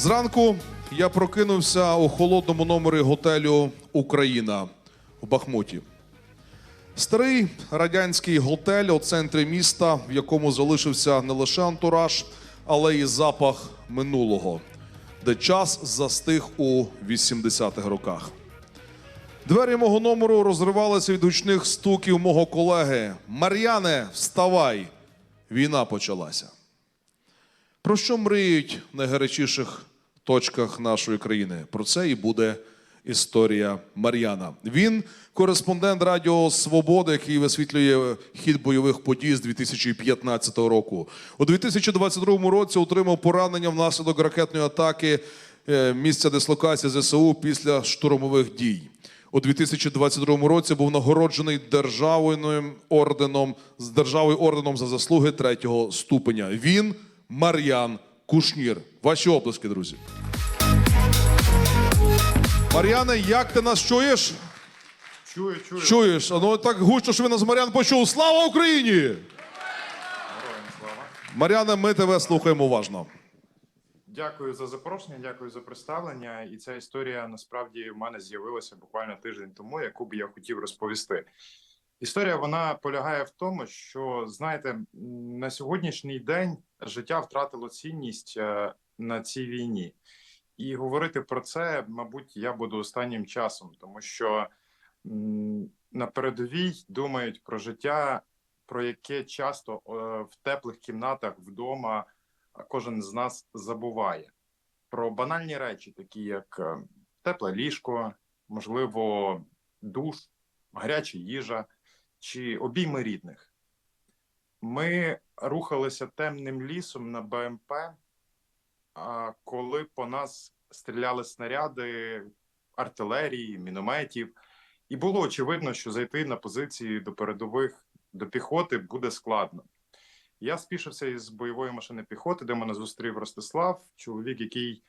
Зранку я прокинувся у холодному номері готелю Україна в Бахмуті. Старий радянський готель у центрі міста, в якому залишився не лише антураж, але й запах минулого, де час застиг у 80-х роках. Двері мого номеру розривалися від гучних стуків мого колеги. Мар'яне, вставай! Війна почалася. Про що мріють найгарячіших точках нашої країни? Про це і буде історія Мар'яна. Він кореспондент Радіо Свобода, який висвітлює хід бойових подій з 2015 року. У 2022 році отримав поранення внаслідок ракетної атаки е, місця дислокації ЗСУ після штурмових дій. У 2022 році був нагороджений державним орденом з державою орденом за заслуги третього ступеня. Він Мар'ян Кушнір. Ваші оплески, друзі. Мар'яне, як ти нас чуєш? Чую, чую. Чуєш? А Ну так гучно, що ви нас Мар'ян почув. Слава Україні! Мар'яне, ми тебе слухаємо уважно. Дякую за запрошення, дякую за представлення. І ця історія насправді в мене з'явилася буквально тиждень тому, яку б я хотів розповісти. Історія вона полягає в тому, що знаєте, на сьогоднішній день життя втратило цінність е, на цій війні, і говорити про це, мабуть, я буду останнім часом, тому що на передовій думають про життя, про яке часто е, в теплих кімнатах вдома кожен з нас забуває. Про банальні речі, такі як е, тепле ліжко, можливо, душ, гаряча їжа чи обійми рідних. Ми рухалися темним лісом на БМП, коли по нас стріляли снаряди артилерії, мінометів, і було очевидно, що зайти на позиції до передових до піхоти буде складно. Я спішився із бойової машини піхоти, де мене зустрів Ростислав, чоловік, який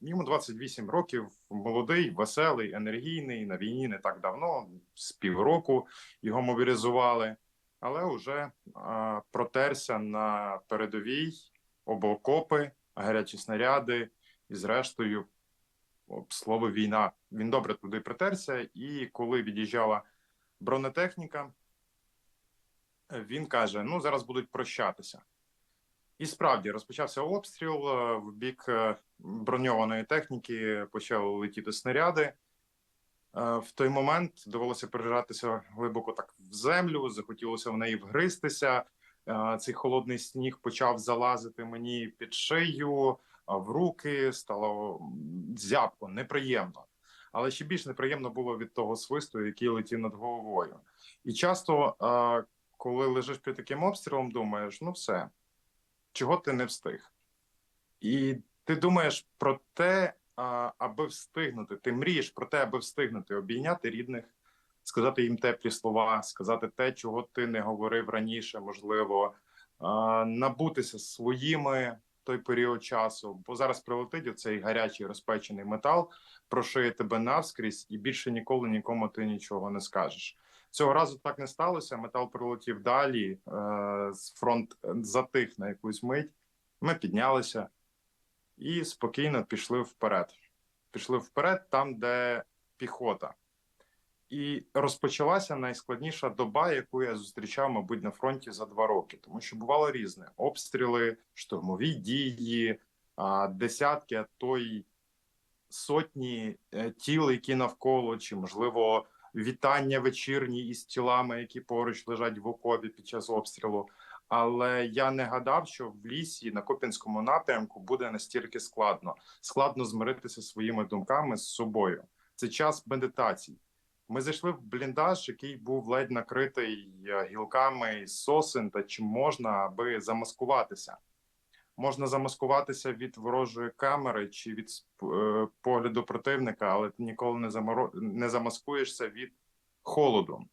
йому 28 років, молодий, веселий, енергійний. На війні не так давно, з півроку його мобілізували, але вже протерся на передовій обокопи, гарячі снаряди, і зрештою, слово війна. Він добре туди притерся, і коли від'їжджала бронетехніка він каже: ну зараз будуть прощатися. І справді розпочався обстріл е, в бік е, броньованої техніки, почали летіти снаряди. Е, В той момент довелося прижатися глибоко так в землю, захотілося в неї вгристися. Цей холодний сніг почав залазити мені під шию, в руки стало зябко, неприємно. Але ще більш неприємно було від того свисту, який летів над головою. І часто, коли лежиш під таким обстрілом, думаєш, ну все, чого ти не встиг? І ти думаєш про те, аби встигнути. Ти мрієш про те, аби встигнути обійняти рідних, сказати їм теплі слова, сказати те, чого ти не говорив раніше, можливо, набутися своїми той період часу. Бо зараз прилетить оцей гарячий розпечений метал, прошиє тебе навскрізь, і більше ніколи нікому ти нічого не скажеш. Цього разу так не сталося. Метал прилетів далі. Е, фронт затих на якусь мить. Ми піднялися і спокійно пішли вперед. Пішли вперед, там, де піхота. І розпочалася найскладніша доба, яку я зустрічав, мабуть, на фронті за два роки, тому що бувало різне: обстріли, штурмові дії, десятки, а то й сотні е, тіл, які навколо, чи можливо вітання вечірні із тілами, які поруч лежать в окопі під час обстрілу. Але я не гадав, що в лісі на Копінському напрямку буде настільки складно. Складно змиритися своїми думками з собою. Це час медитацій. Ми зайшли в бліндаж, який був ледь накритий е, гілками сосен та чим можна, аби замаскуватися. Можна замаскуватися від ворожої камери чи від е, погляду противника, але ти ніколи не заморо... не замаскуєшся від холоду.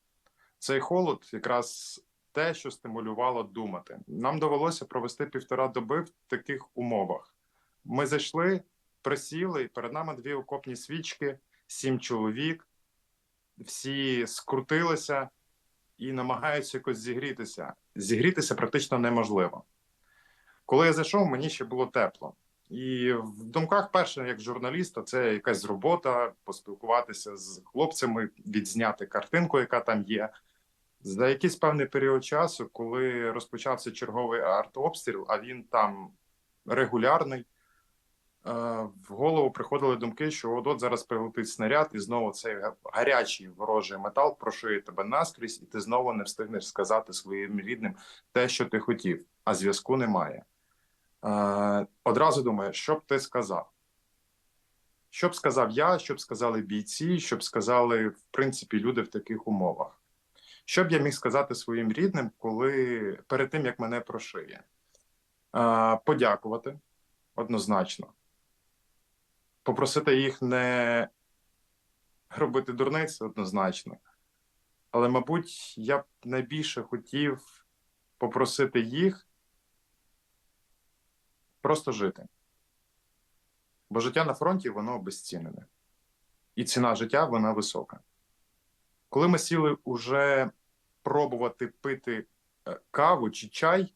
Цей холод якраз те, що стимулювало думати. Нам довелося провести півтора доби в таких умовах. Ми зайшли, присіли, перед нами дві окопні свічки, сім чоловік. Всі скрутилися і намагаються якось зігрітися. Зігрітися практично неможливо. Коли я зайшов, мені ще було тепло. І в думках, перше, як журналіста, це якась робота, поспілкуватися з хлопцями, відзняти картинку, яка там є. За якийсь певний період часу, коли розпочався черговий артобстріл, а він там регулярний, е, в голову приходили думки, що от от зараз прилетить снаряд, і знову цей гарячий ворожий метал прошиє тебе наскрізь, і ти знову не встигнеш сказати своїм рідним те, що ти хотів, а зв'язку немає. Е, Одразу думаєш, що б ти сказав? Що б сказав я, що б сказали бійці, що б сказали, в принципі, люди в таких умовах? Що б я міг сказати своїм рідним, коли перед тим як мене прошиє? Е, Подякувати однозначно. Попросити їх не робити дурниць однозначно. Але, мабуть, я б найбільше хотів попросити їх просто жити. Бо життя на фронті воно обезцінене. І ціна життя вона висока. Коли ми сіли уже пробувати пити е, каву чи чай,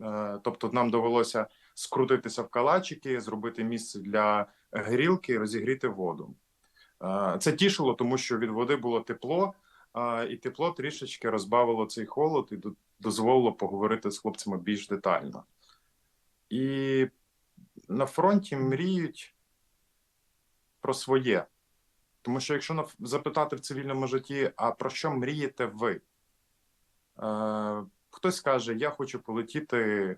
е, тобто нам довелося скрутитися в калачики, зробити місце для грілки, розігріти воду. Е, Це тішило, тому що від води було тепло, і тепло трішечки розбавило цей холод і дозволило поговорити з хлопцями більш детально. І на фронті мріють про своє. Тому що якщо запитати в цивільному житті, а про що мрієте ви? Е, хтось скаже, я хочу полетіти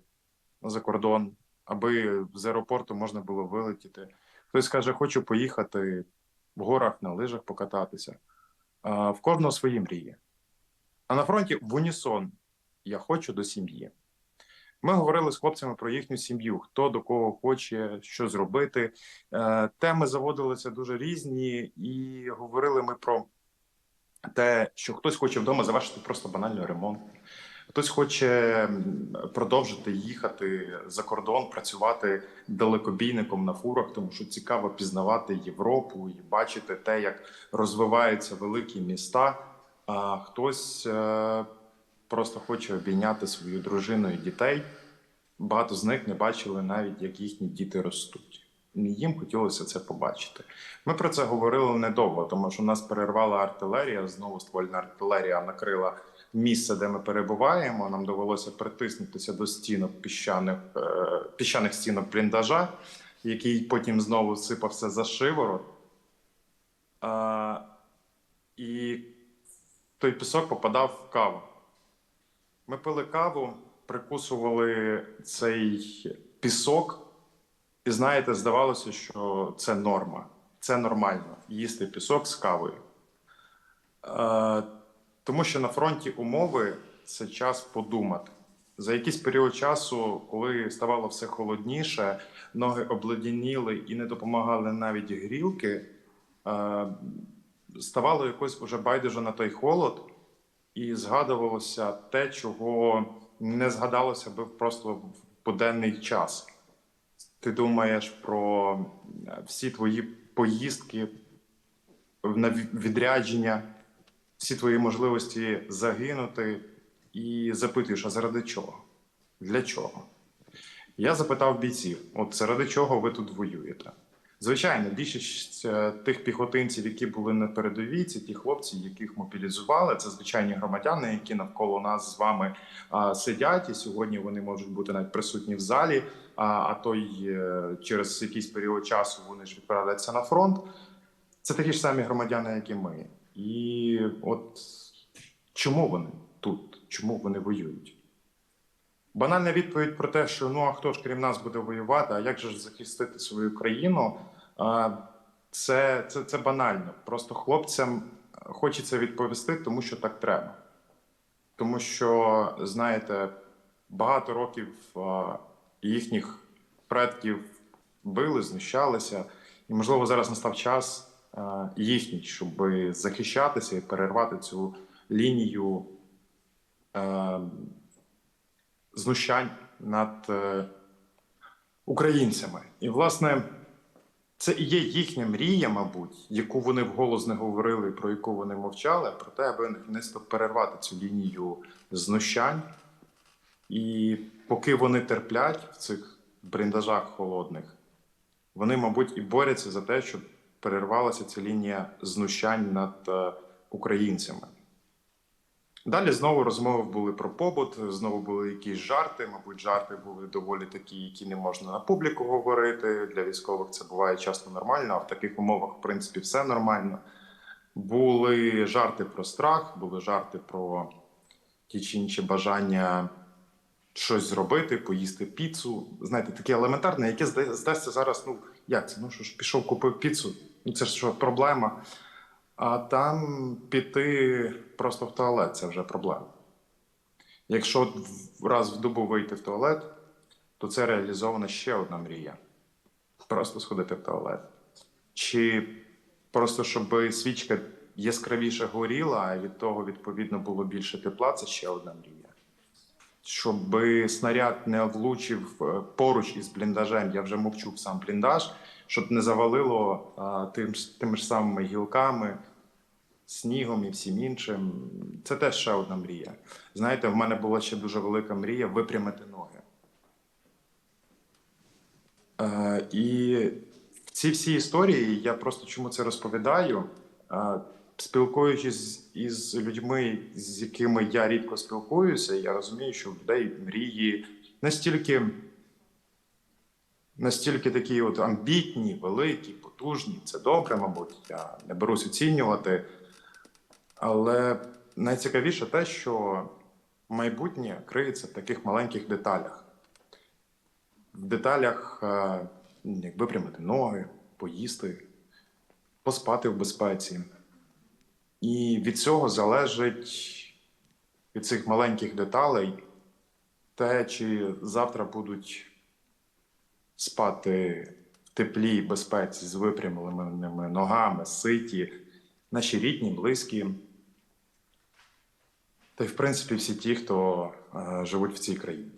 за кордон, аби з аеропорту можна було вилетіти. Хтось каже, хочу поїхати в горах на лижах покататися. Е, в кожного свої мрії. А на фронті в унісон я хочу до сім'ї. Ми говорили з хлопцями про їхню сім'ю, хто до кого хоче, що зробити. Е, Теми заводилися дуже різні, і говорили ми про те, що хтось хоче вдома завершити просто банальний ремонт, хтось хоче продовжити їхати за кордон, працювати далекобійником на фурах, тому що цікаво пізнавати Європу і бачити те, як розвиваються великі міста. А хтось е, просто хоче обійняти свою дружину і дітей. Багато з них не бачили навіть, як їхні діти ростуть. Їм хотілося це побачити. Ми про це говорили недовго, тому що нас перервала артилерія. Знову ствольна артилерія накрила місце, де ми перебуваємо. Нам довелося притиснутися до стінок піщаних, е, піщаних стінок бліндажа, який потім знову сипався за шиворот. А, і той пісок попадав в каву. Ми пили каву, прикусували цей пісок, і знаєте, здавалося, що це норма, це нормально їсти пісок з кавою. Е, тому що на фронті умови це час подумати. За якийсь період часу, коли ставало все холодніше, ноги обледеніли і не допомагали навіть грілки, е, ставало якось уже байдуже на той холод, і згадувалося те, чого не згадалося би просто в буденний час. Ти думаєш про е, всі твої поїздки на відрядження, всі твої можливості загинути, і запитуєш, а заради чого? Для чого? Я запитав бійців: от заради чого ви тут воюєте? Звичайно, більшість е, тих піхотинців, які були на передовій, це ті хлопці, яких мобілізували. Це звичайні громадяни, які навколо нас з вами а, сидять, і сьогодні вони можуть бути навіть присутні в залі. А, а то й е, через якийсь період часу вони ж відправляться на фронт. Це такі ж самі громадяни, як і ми. І от чому вони тут? Чому вони воюють? Банальна відповідь про те, що ну а хто ж крім нас буде воювати, а як же ж захистити свою країну? Це, це, це банально. Просто хлопцям хочеться відповісти, тому що так треба. Тому що, знаєте, багато років їхніх предків били, знущалися, і, можливо, зараз настав час а, їхній, щоб захищатися і перервати цю лінію. знущань над е, українцями. І, власне, це і є їхня мрія, мабуть, яку вони вголос не говорили, про яку вони мовчали, про те, аби наконець перервати цю лінію знущань. І поки вони терплять в цих бліндажах холодних, вони, мабуть, і борються за те, щоб перервалася ця лінія знущань над е, українцями. Далі знову розмови були про побут, знову були якісь жарти. Мабуть, жарти були доволі такі, які не можна на публіку говорити. Для військових це буває часто нормально, а в таких умовах, в принципі, все нормально. Були жарти про страх, були жарти про ті чи інші бажання щось зробити, поїсти піцу. Знаєте, таке елементарне, яке зда- здасться зараз. Ну як це? Ну що ж, пішов, купив піцу. Ну це ж що, проблема. А там піти просто в туалет це вже проблема. Якщо раз в добу вийти в туалет, то це реалізована ще одна мрія. Просто сходити в туалет. Чи просто щоб свічка яскравіше горіла, а від того, відповідно, було більше тепла, це ще одна мрія. Щоб снаряд не влучив е, поруч із бліндажем, я вже мовчу сам бліндаж, щоб не завалило а, тим, тими ж самими гілками, снігом і всім іншим. Це теж ще одна мрія. Знаєте, в мене була ще дуже велика мрія випрямити ноги. Е, і в ці всі історії я просто чому це розповідаю. Е, спілкуючись із людьми, з якими я рідко спілкуюся, я розумію, що в людей мрії настільки, настільки такі от амбітні, великі, потужні. Це добре, мабуть, я не берусь оцінювати. Але найцікавіше те, що майбутнє криється в таких маленьких деталях. В деталях, е, як випрямити ноги, поїсти, поспати в безпеці. І від цього залежить від цих маленьких деталей те, чи завтра будуть спати в теплі безпеці з випрямленими ногами, ситі, наші рідні, близькі. Та й, в принципі, всі ті, хто е, живуть в цій країні.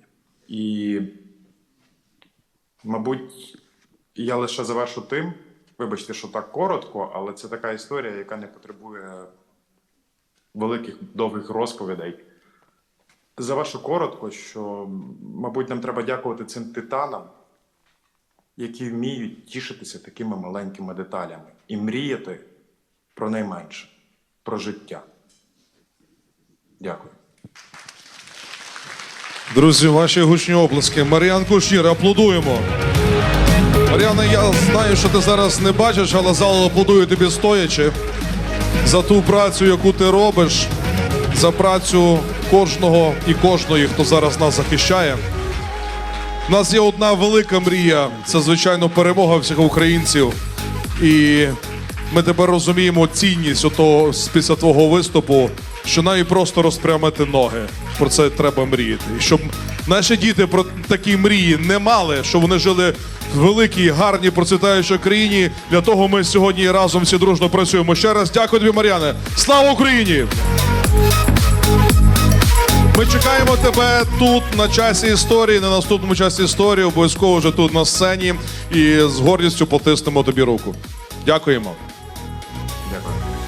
І, мабуть, я лише завершу тим, вибачте, що так коротко, але це така історія, яка не потребує великих довгих розповідей. Завершу коротко, що, мабуть, нам треба дякувати цим титанам, які вміють тішитися такими маленькими деталями і мріяти про найменше, про життя. Дякую. Друзі, ваші гучні оплески. Мар'ян Кушнір, аплодуємо. Мар'яна, я знаю, що ти зараз не бачиш, але зал аплодує тобі стоячи за ту працю, яку ти робиш, за працю кожного і кожної, хто зараз нас захищає. У нас є одна велика мрія це, звичайно, перемога всіх українців. І ми тепер розуміємо цінність того після твого виступу, що навіть просто розпрямити ноги. Про це треба мріяти. І щоб наші діти про такі мрії не мали, щоб вони жили в великій, гарній, процвітаючій країні. Для того ми сьогодні разом всі дружно працюємо. Ще раз дякую тобі, Мар'яне. Слава Україні! Ми чекаємо тебе тут на часі історії, на наступному часі історії, обов'язково вже тут на сцені і з гордістю потиснемо тобі руку. Дякуємо.